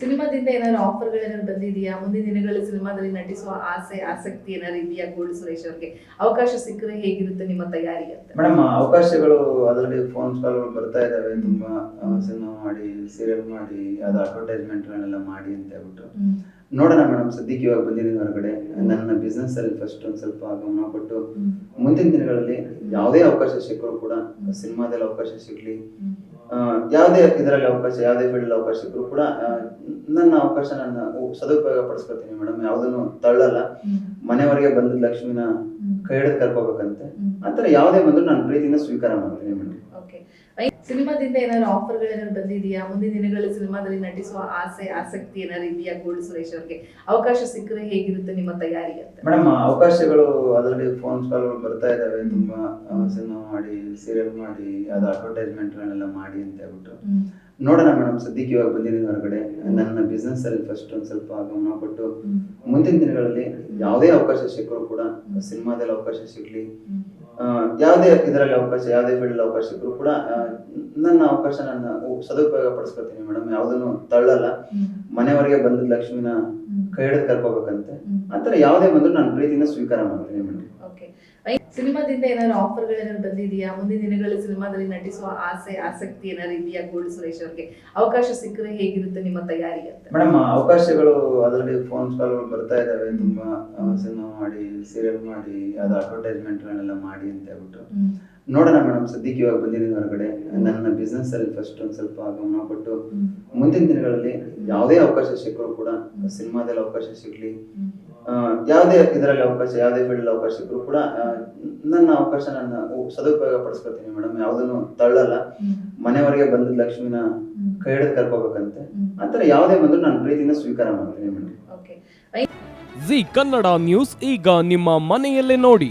ಸಿನಿಮಾದಿಂದ ಏನಾದ್ರು ಆಫರ್ಗಳು ಏನಾದ್ರು ಬಂದಿದೆಯಾ? ಮುಂದಿನ ದಿನಗಳಲ್ಲಿ ಸಿನಿಮಾದಲ್ಲಿ ನಟಿಸುವ ಆಸೆ ಆಸಕ್ತಿ ಏನಾದ್ರು ಇದೆಯಾ ಗೋಲ್ಡ್ ಸುರೇಶ್ ಅವ್ರಿಗೆ? ಅವಕಾಶ ಸಿಕ್ಕರೆ ಹೇಗಿರುತ್ತೆ ನಿಮ್ಮ ತಯಾರಿ ಅಂತ? ಮೇಡಮ್ ಅವಕಾಶಗಳು ಅದರಲ್ಲಿ ಫೋನ್ ಕಾಲ್ಗಳು ಬರ್ತಾ ಇದಾವೆ ತುಂಬಾ ಸಿನಿಮಾ ಮಾಡಿ ಸೀರಿಯಲ್ ಮಾಡಿ ಅದು ಅಡ್ವರ್ಟೈಸ್ಮೆಂಟ್ಗಳನ್ನೆಲ್ಲ ಮಾಡಿ ಅಂತ ಹೇಳ್ಬಿಟ್ಟು. ನೋಡೋಣ ಮೇಡಮ್ ಸದ್ಯಕ್ಕೆ ಇವಾಗ ಬಂದಿದ್ದೀನಿ ಹೊರಗಡೆ. ನನ್ನ ಬಿಸ್ನೆಸ್ ಅಲ್ಲಿ ಫಸ್ಟ್ ಒಂದ್ ಸ್ವಲ್ಪ ಗಮನ ಕೊಟ್ಟು. ಮುಂದಿನ ದಿನಗಳಲ್ಲಿ ಯಾವುದೇ ಅವಕಾಶ ಸಿಕ್ಕರೂ ಕೂಡ ಸಿನಿಮಾದಲ್ಲಿ ಅವಕಾಶ ಸಿಗ್ಲಿ. ಯಾವುದೇ ಇದರಲ್ಲಿ ಅವಕಾಶ ಯಾವುದೇ ಫೀಲ್ಡ್ ಅವಕಾಶ ಇದ್ರೂ ಕೂಡ ನನ್ನ ಅವಕಾಶ ನನ್ನ ಸದುಪಯೋಗ ಪಡಿಸ್ಕೊತೀನಿ ಮೇಡಮ್ ಯಾವ್ದನ್ನು ತಳ್ಳಲ್ಲ. ಮನೆವರೆಗೆ ಮನೆಯವರೆಗೆ ಬಂದ ಲಕ್ಷ್ಮಿನ. ಕೈ ಹಿಡಿದು ಕರ್ಕೋಬೇಕಂತೆ. ಆತರ ಯಾವ್ದೇ ಬಂದ್ರು ನಾನು ಪ್ರೀತಿಯಿಂದ ಸ್ವೀಕಾರ ಮಾಡ್ತೀನಿ ಮೇಡಮ್ ಓಕೆ ಸಿನಿಮಾದಿಂದ ಏನಾದ್ರು ಆಫರ್ ಏನಾದ್ರು ಬಂದಿದೆಯಾ? ಮುಂದಿನ ದಿನಗಳಲ್ಲಿ ಸಿನಿಮಾದಲ್ಲಿ ನಟಿಸುವ ಆಸೆ ಆಸಕ್ತಿ ಏನಾದ್ರು ಇದೆಯಾ ಗೋಲ್ಡ್ ಸುರೇಶ್ ಅವ್ರಿಗೆ? ಅವಕಾಶ ಸಿಕ್ಕರೆ ಹೇಗಿರುತ್ತೆ ನಿಮ್ಮ ತಯಾರಿ ಅಂತ? ಮೇಡಮ್ ಅವಕಾಶಗಳು ಅದರಲ್ಲಿ ಫೋನ್ ಕಾಲ್ಗಳು ಬರ್ತಾ ಇದಾವೆ ತುಂಬಾ ಸಿನಿಮಾ ಮಾಡಿ ಸೀರಿಯಲ್ ಮಾಡಿ ಅದು ಅಡ್ವರ್ಟೈಸ್ಮೆಂಟ್ ಗಳನ್ನೆಲ್ಲ ಮಾಡಿ ಅಂತ ಹೇಳ್ಬಿಟ್ಟು. ನೋಡೋಣ ಮೇಡಮ್ ಸದ್ಯಕ್ಕೆ ಇವಾಗ ಬಂದಿದ್ದೀನಿ ಹೊರಗಡೆ. ನನ್ನ ಬಿಸ್ನೆಸ್ ಅಲ್ಲಿ ಫಸ್ಟ್ ಒಂದ್ ಸ್ವಲ್ಪ ಗಮನ ಕೊಟ್ಟು ಮುಂದಿನ ದಿನಗಳಲ್ಲಿ ಯಾವುದೇ ಅವಕಾಶ ಸಿಕ್ಕರೂ ಕೂಡ ಸಿನಿಮಾದಲ್ಲಿ ಅವಕಾಶ ಸಿಗ್ಲಿ ಯಾವುದೇ ಇದರಲ್ಲಿ ಅವಕಾಶ ಯಾವುದೇ ಫೀಲ್ಡ್ ಅವಕಾಶ ಇದ್ರು ಕೂಡ ನನ್ನ ಅವಕಾಶ ನನ್ನ ಸದುಪಯೋಗ ಪಡಿಸ್ಕೊತೀನಿ ಮೇಡಮ್ ಯಾವುದನ್ನು ತಳ್ಳಲ್ಲ. ಮನೆವರೆಗೆ ಮನೆಯವರೆಗೆ ಬಂದ ಲಕ್ಷ್ಮಿನ ಕೈ ಹಿಡಿದು ಕರ್ಕೋಬೇಕಂತೆ. ಆತರ ಯಾವುದೇ ಬಂದ್ರು ನಾನು ಪ್ರೀತಿಯಿಂದ ಸ್ವೀಕಾರ ಮಾಡ್ತೀನಿ ಮೇಡಮ್ ಸಿನಿಮಾದಿಂದ ಏನಾದ್ರು ಆಫರ್ಗಳು ಏನಾದ್ರು ಬಂದಿದೆಯಾ? ಮುಂದಿನ ದಿನಗಳಲ್ಲಿ ಸಿನಿಮಾದಲ್ಲಿ ನಟಿಸುವ ಆಸೆ ಆಸಕ್ತಿ ಏನಾದ್ರು ಇದೆಯಾ ಗೋಲ್ಡ್ ಸುರೇಶ್ ಅವ್ರಿಗೆ? ಅವಕಾಶ ಸಿಕ್ಕರೆ ಹೇಗಿರುತ್ತೆ ನಿಮ್ಮ ತಯಾರಿ ಅಂತ? ಮೇಡಮ್ ಅವಕಾಶಗಳು ಅದರಲ್ಲಿ ಫೋನ್ ಕಾಲ್ಗಳು ಬರ್ತಾ ಇದಾವೆ ತುಂಬಾ ಸಿನಿಮಾ ಮಾಡಿ ಸೀರಿಯಲ್ ಮಾಡಿ ಅದು ಅಡ್ವರ್ಟೈಸ್ಮೆಂಟ್ಗಳನ್ನೆಲ್ಲ ಮಾಡಿ ಅಂತ ಹೇಳ್ಬಿಟ್ಟು. ನೋಡೋಣ ಮೇಡಮ್ ಸದ್ಯಕ್ಕೆ ಇವಾಗ ಬಂದಿದ್ದೀನಿ ಹೊರಗಡೆ. ನನ್ನ ಬಿಸ್ನೆಸ್ ಅಲ್ಲಿ ಫಸ್ಟ್ ಒಂದ್ ಸ್ವಲ್ಪ ಗಮನ ಕೊಟ್ಟು ಮುಂದಿನ ದಿನಗಳಲ್ಲಿ ಯಾವುದೇ ಅವಕಾಶ ಸಿಕ್ಕರೂ ಕೂಡ ಸಿನಿಮಾದಲ್ಲಿ ಅವಕಾಶ ಸಿಗ್ಲಿ ಯಾವುದೇ ಇದರಲ್ಲಿ ಅವಕಾಶ ಯಾವುದೇ ಫೀಲ್ಡ್ ಅವಕಾಶ ಸಿಕ್ಕರೂ ಕೂಡ ನನ್ನ ಅವಕಾಶ ನನ್ನ ಸದುಪಯೋಗ ಪಡಿಸ್ಕೊತೀನಿ ಮೇಡಮ್. ಯಾವುದನ್ನು ತಳ್ಳಲ್ಲ. ಮನೆವರೆಗೆ ಮನೆಯವರೆಗೆ ಬಂದ ಲಕ್ಷ್ಮಿನ ಕೈ ಹಿಡಿದು ಕರ್ಕೋಬೇಕಂತೆ. ಆತರ ಯಾವುದೇ ಬಂದ್ರು ನಾನು ಪ್ರೀತಿಯಿಂದ ಸ್ವೀಕಾರ ಮಾಡ್ತೀನಿ madam. Okay Zee Kannada news ಈಗ ನಿಮ್ಮ ಮನೆಯಲ್ಲೇ ನೋಡಿ.